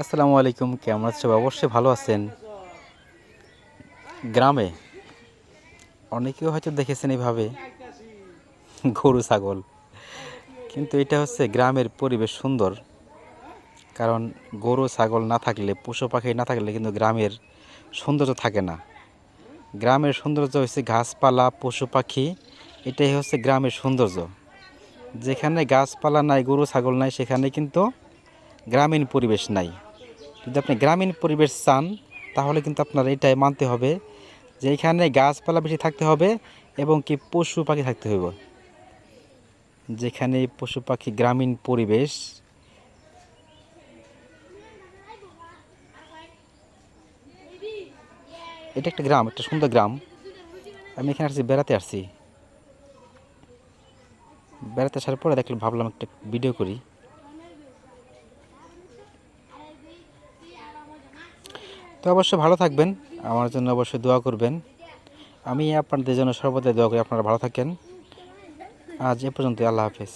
আসসালামু আলাইকুম, কেমন আছো অবশ্যই ভালো আছেন। গ্রামে অনেকেও হয়তো দেখেছেন এইভাবে গরু, ছাগল। কিন্তু এটা হচ্ছে গ্রামের পরিবেশ সুন্দর। কারণ গরু, ছাগল না থাকলে, পশু পাখি না থাকলে কিন্তু গ্রামের সৌন্দর্য থাকে না। গ্রামের সৌন্দর্য হচ্ছে গাছপালা, পশু পাখি, এটাই হচ্ছে গ্রামের সৌন্দর্য। যেখানে গাছপালা নাই, গরু, ছাগল নাই, সেখানে কিন্তু গ্রামীণ পরিবেশ নাই। যদি আপনি গ্রামীণ পরিবেশ চান, তাহলে কিন্তু আপনার এটাই মানতে হবে যে এখানে গাছপালা বেশি থাকতে হবে এবং কি পশু পাখি থাকতে হবে যেখানে পশু পাখি গ্রামীণ পরিবেশ, এটা একটা গ্রাম, একটা সুন্দর গ্রাম। আমি এখানে আসছি, বেড়াতে আসছি। বেড়াতে আসার পরে দেখলাম, ভাবলাম একটা ভিডিও করি। তো অবশ্যই ভালো থাকবেন। আমার জন্য অবশ্যই দোয়া করবেন। আমি আপনাদের জন্য সর্বদাই দোয়া করি। আপনারা ভালো থাকেন। আজ এ পর্যন্ত আল্লাহ হাফেজ।